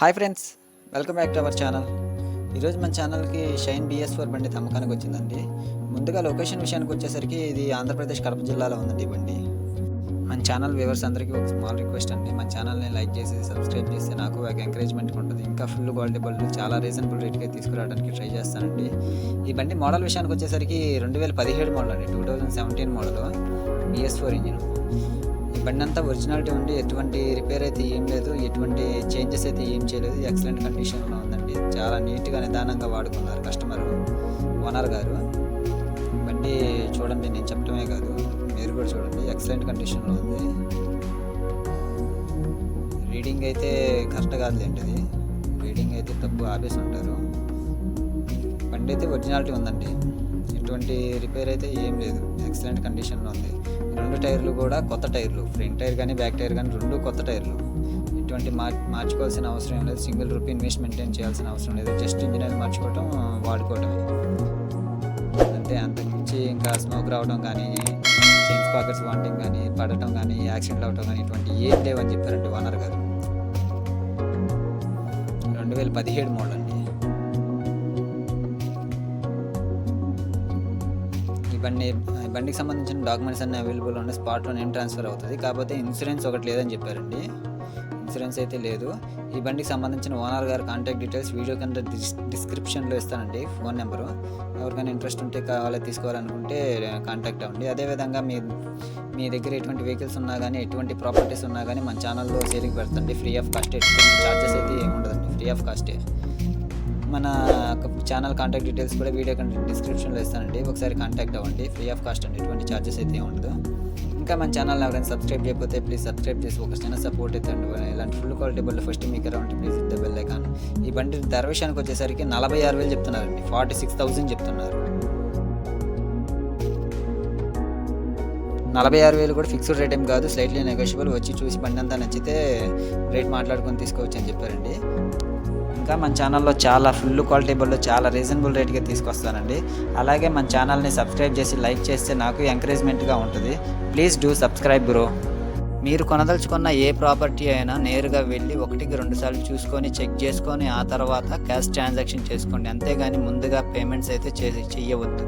Hi friends welcome back to our channel. ఈరోజు మన ఛానల్కి షైన్ బిఎస్ ఫోర్ బండి అమ్మకానికి వచ్చిందండి. ముందుగా లొకేషన్ విషయానికి వచ్చేసరికి ఇది ఆంధ్రప్రదేశ్ కడప జిల్లాలో ఉందండి ఈ బండి. మన ఛానల్ వ్యూవర్స్ అందరికీ ఒక స్మాల్ రిక్వెస్ట్ అండి. మన ఛానల్ని లైక్ చేసి సబ్స్క్రైబ్ చేస్తే నాకు ఒక ఎంకరేజ్మెంట్ ఉంటుంది. ఇంకా ఫుల్ క్వాలిటీ బళ్ళు చాలా రీజనబుల్ రేట్కి తీసుకురావడానికి ట్రై చేస్తానండి. ఈ బండి మోడల్ విషయానికి వచ్చేసరికి రెండు వేల పదిహేడు మోడల్ అండి. Two thousand seventeen model BS four engine బండి అంతా ఒరిజినాలిటీ ఉండి ఎటువంటి రిపేర్ అయితే ఏం లేదు ఎటువంటి చేంజెస్ అయితే ఏం చేయలేదు. ఎక్సలెంట్ కండిషన్లో ఉందండి. చాలా నీట్గా నిదానంగా వాడుకున్నారు కస్టమర్ ఓనర్ గారు. బండి చూడండి నేను చెప్పడమే కాదు మీరు కూడా చూడండి. ఎక్సలెంట్ కండిషన్లో ఉంది. రీడింగ్ అయితే కరెక్ట్ కాదులేండి అది రీడింగ్ అయితే తప్పు ఆపేసి ఉంటారు. బండి అయితే ఒరిజినాలిటీ ఉందండి. ఎటువంటి రిపేర్ అయితే ఏం లేదు. ఎక్సలెంట్ కండిషన్లో ఉంది. రెండు టైర్లు కూడా కొత్త టైర్లు. ఫ్రంట్ టైర్ కానీ బ్యాక్ టైర్ కానీ రెండు కొత్త టైర్లు. ఎటువంటి మార్ మార్చుకోవాల్సిన అవసరం లేదు. సింగిల్ రూపీ ఇన్వెస్ట్ మెయింటైన్ చేయాల్సిన అవసరం లేదు. జస్ట్ ఇంజిన్ అది మార్చుకోవటం వాడుకోవటమే. అంటే అంతకుమించి ఇంకా స్మోక్ రావడం కానీ చైన్స్ పాకెట్స్ వాంటింగ్ కానీ పడటం కానీ యాక్సిడెంట్ అవటం కానీ ఇటువంటి ఏం లేవని చెప్పారంటే ఓనర్ గారు. రెండు వేల పదిహేడు మోడల్. ఈ బండి బండికి సంబంధించిన డాక్యుమెంట్స్ అన్ని అవైలబుల్ ఉన్నాయి స్పాట్లో నేను ట్రాన్స్ఫర్ అవుతుంది. కాకపోతే ఇన్సూరెన్స్ ఒకటి లేదని చెప్పారండి. ఇన్సూరెన్స్ అయితే లేదు. ఈ బండికి సంబంధించిన ఓనర్ గారి కాంటాక్ట్ డీటెయిల్స్ వీడియో కింద డిస్క్రిప్షన్లో ఇస్తానండి ఫోన్ నెంబరు. ఎవరికైనా ఇంట్రెస్ట్ ఉంటే కావాలి తీసుకోవాలనుకుంటే కాంటాక్ట్ అవ్వండి. అదేవిధంగా మీ మీ దగ్గర ఎటువంటి వెహికల్స్ ఉన్నా కానీ ఎటువంటి ప్రాపర్టీస్ ఉన్నా కానీ మన ఛానల్లో సేలింగ్ పెడతండి ఫ్రీ ఆఫ్ కాస్ట్ ఎటువంటి ఛార్జెస్ అయితే ఏమి ఉండదండి ఫ్రీ ఆఫ్ కాస్టే. మన ఛానల్ కాంటాక్ట్ డీటెయిల్స్ కూడా వీడియో డిస్క్రిప్షన్లో ఇస్తానండి. ఒకసారి కాంటాక్ట్ అవ్వండి. ఫ్రీ ఆఫ్ కాస్ట్ అండి. ఎటువంటి ఛార్జెస్ అయితే ఉండదు. ఇంకా మన ఛానల్ ఎవరైనా సబ్స్క్రైబ్ చేయకపోతే ప్లీజ్ సబ్స్క్రైబ్ చేసి ఒక చిన్న సపోర్ట్ అయితే ఇలాంటి ఫుల్ క్వాలిటీ బళ్ళు ఫస్ట్ మీకు అరౌండ్ ప్లీజ్ ఇద్ద బెల్ ఐకాన్ ఈ బండి ధర విషయానికి వచ్చేసరికి నలభై ఆరు వేలు చెప్తున్నారండి. ఫార్టీ సిక్స్ థౌసండ్ చెప్తున్నారు. నలభై ఆరు వేలు కూడా ఫిక్స్డ్ రేట్ ఏం కాదు. స్లైట్లీ నెగోషియబుల్ వచ్చి చూసి బండి అంతా నచ్చితే రేట్ మాట్లాడుకొని తీసుకోవచ్చు అని చెప్పారండి. ఇంకా మన ఛానల్లో చాలా ఫుల్ క్వాలిటీ బళ్ళు చాలా రీజనబుల్ రేట్గా తీసుకొస్తానండి. అలాగే మన ఛానల్ని సబ్స్క్రైబ్ చేసి లైక్ చేస్తే నాకు ఎంకరేజ్మెంట్గా ఉంటుంది. ప్లీజ్ డూ సబ్స్క్రైబ్ బ్రో మీరు కొనదలుచుకున్న ఏ ప్రాపర్టీ అయినా నేరుగా వెళ్ళి ఒకటికి రెండు సార్లు చూసుకొని చెక్ చేసుకొని ఆ తర్వాత క్యాష్ ట్రాన్సాక్షన్ చేసుకోండి. అంతేగాని ముందుగా పేమెంట్స్ అయితే చేసి చెయ్యవద్దు.